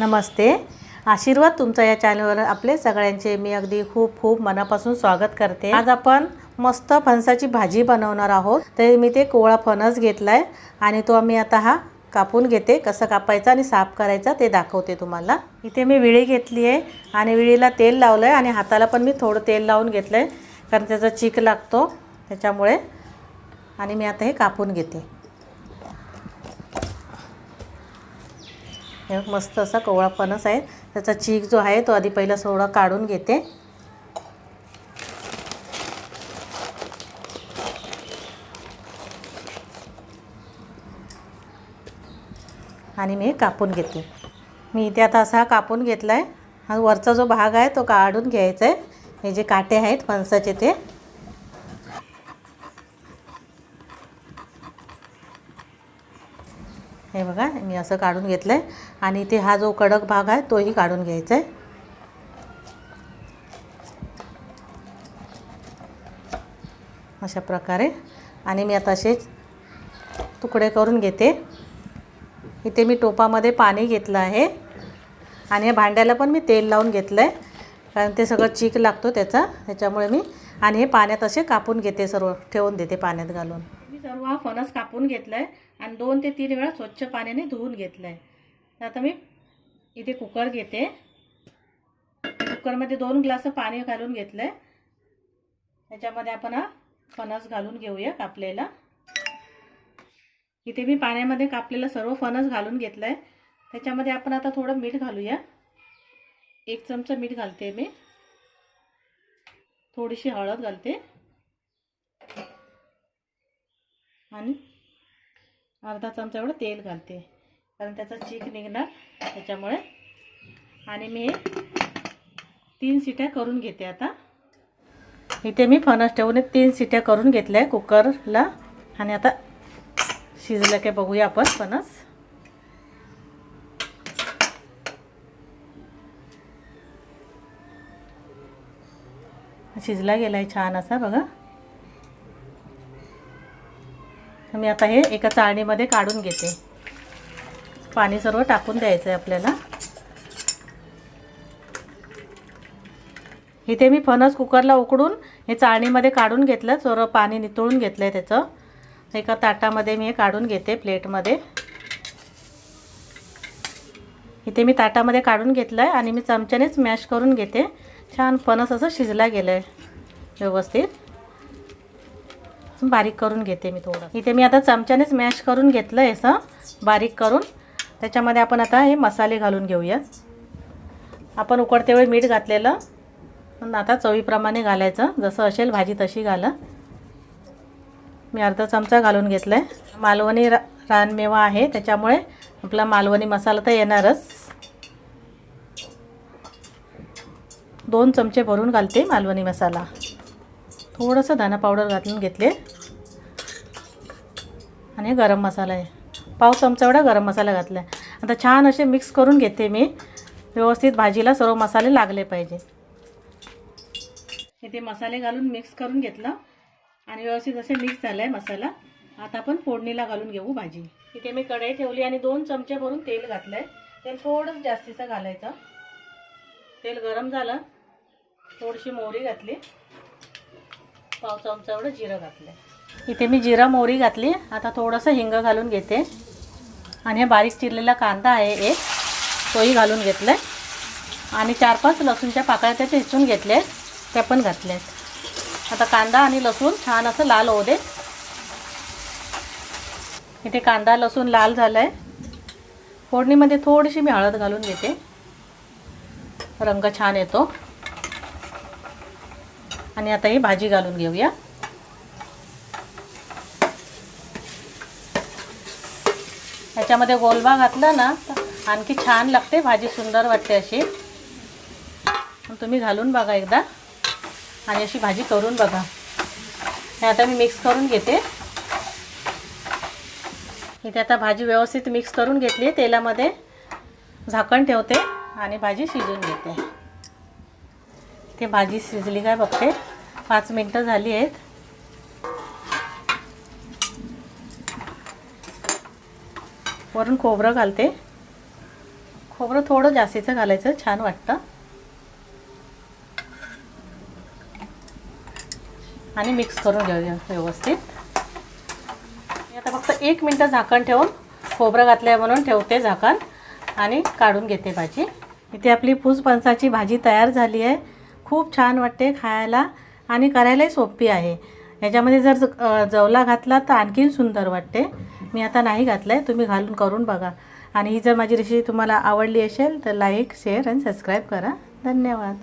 नमस्ते. आशीर्वाद तुमचा या चॅनलवर आपले सगळ्यांचे. मी अगदी खूप खूप मनापासून स्वागत करते. आज आपण मस्त फणसाची भाजी बनवणार आहोत. तर मी ते कोवळा फणस घेतला आहे आणि तो आम्ही आता हा कापून घेते. कसं कापायचं आणि साफ करायचा ते दाखवते तुम्हाला. इथे मी विळी घेतली आहे आणि विळीला तेल लावलं आहे आणि हाताला पण मी थोडं तेल लावून घेतलं आहे कारण त्याचा चीक लागतो त्याच्यामुळे आणि मी आता हे कापून घेते. हे मस्त असा कोवळा फणस आहे. त्याचा चीक जो आहे तो आधी पहिला सोडा काढून घेते. आणि मी कापून घेते. मी इथे आता असा हा कापून घेतला आहे हा वरचा जो भाग आहे तो काढून घ्यायचा आहे. हे जे काटे आहेत फणसाचे ते. हे बघा मी असं काढून घेतलं आहे आणि इथे हा जो कडक भाग आहे तोही काढून घ्यायचा आहे अशा प्रकारे. आणि मी आता असे तुकडे करून घेते. इथे मी टोपामध्ये पाणी घेतलं आहे. आणि या भांड्याला पण मी तेल लावून घेतलं आहे कारण ते सगळं चीक लागतो त्याचा त्याच्यामुळे मी आणि हे पाण्यात असे कापून घेते सर्व ठेवून देते पाण्यात घालून. मी सर्व हा फणस कापून घेतला आहे आणि दोन ते तीन वेळा स्वच्छ पाण्याने धुवून घेतलं आहे तर आता मी इथे कुकर घेते. कुकरमध्ये दोन ग्लास पाणी घालून घेतलं आहे त्याच्यामध्ये आपण हा फणस घालून घेऊया कापलेला. इथे मी पाण्यामध्ये कापलेलं सर्व फणस घालून घेतलं आहे त्याच्यामध्ये आपण आता थोडं मीठ घालूया. एक चमचा मीठ घालते मी. थोडीशी हळद घालते. आणि अर्धा चमचा एवढं तेल घालते. कारण त्याचा चीक निघणार त्याच्यामुळे. आणि मी तीन सिट्या करून घेते आता. इथे मी फणस ठेवून एक तीन सिट्या करून घेतल्या कुकरला. आणि आता शिजलं काय बघूया आपण फणस. शिजला गेला आहे छान असा बघा. मी आता हे एका चाळणीमध्ये काढून घेते. पाणी सर्व टाकून द्यायचं आहे आपल्याला. इथे मी फणस कुकरला उकडून हे चाळणीमध्ये काढून घेतलं. सर्व पाणी नितळून घेतलं आहे त्याचं. एका ताटामध्ये मी हे काढून घेते प्लेटमध्ये. इथे मी ताटामध्ये काढून घेतलं आहे आणि मी चमच्यानेच मॅश करून घेते. छान फणस असं शिजला गेलं आहे व्यवस्थित. बारीक करून घेते मी थोडं. इथे मी आता चमच्यानेच मॅश करून घेतलं आहे असं. बारीक करून. त्याच्यामध्ये आपण आता हे मसाले घालून घेऊया. आपण उकडते वेळी मीठ घातलेलं. पण आता चवीप्रमाणे घालायचं. जसं असेल भाजी तशी घाला. मी अर्धा चमचा घालून घेतला आहे मालवणी रा रानमेवा आहे. त्याच्यामुळे आपला मालवणी मसाला तर येणारच. दोन चमचे भरून घालते मालवणी मसाला. थोडंसं धना पावडर घालून घेतले. आणि गरम मसाला आहे. पाव चमचा एवढा गरम मसाला घातला आहे आता छान असे मिक्स करून घेते मी. व्यवस्थित भाजीला सर्व मसाले लागले पाहिजे. इथे मसाले घालून मिक्स करून घेतलं. आणि व्यवस्थित असे मिक्स झालं आहे मसाला. आता आपण फोडणीला घालून घेऊ भाजी. इथे मी कढई ठेवली आणि दोन चमचे भरून तेल घातलं आहे तेल थोडंच जास्तीचं घालायचं. तेल गरम झालं. थोडीशी मोहरी घातली. पाव चमचा एवढं जिरं घातलं इथे मी जिरा मोहरी घातली. आता थोडंसं हिंग घालून घेते. आणि हे बारीक चिरलेला कांदा आहे एक. तोही घालून घेतला आहे आणि चार पाच लसूणच्या पाकळ्या त्या ठेचून घेतल्या आहेत. त्या पण घातल्या आहेत. आता कांदा आणि लसूण छान असं लाल होऊ दे इथे कांदा लसूण लाल झाला आहे फोडणीमध्ये थोडीशी मी हळद घालून घेते. रंग छान येतो. आणि आता ही भाजी घालून घेऊया. त्याच्यामध्ये गोलबा घातला ना तर आणखी छान लागते भाजी सुंदर वाटते अशी. तुम्ही घालून बघा एकदा. आणि अशी भाजी करून बघा. हे आता मी मिक्स करून घेते. इथे आता भाजी व्यवस्थित मिक्स करून घेतली तेलामध्ये झाकण ठेवते आणि भाजी शिजून घेते. ते भाजी शिजली काय बघते. पाच मिनटं झाली आहेत. वरून खोबरं घालते. खोबरं थोडं जास्तीचं घालायचं छान वाटतं. आणि मिक्स करून घेऊया व्यवस्थित. मी आता फक्त एक मिनटं झाकण ठेवून खोबरं घातलं म्हणून ठेवते झाकण आणि काढून घेते भाजी. इथे आपली फूस भाजी तयार झाली आहे. खूप छान वाटते खायला आणि करायलाही सोपी आहे. ह्याच्यामध्ये जर जवला घातला तर आणखीन सुंदर वाटते. मी आता नाही घातलं आहे तुम्ही घालून करून बघा. आणि ही जर माझी रेसिपी तुम्हाला आवडली असेल तर लाईक शेअर आणि सबस्क्राईब करा. धन्यवाद.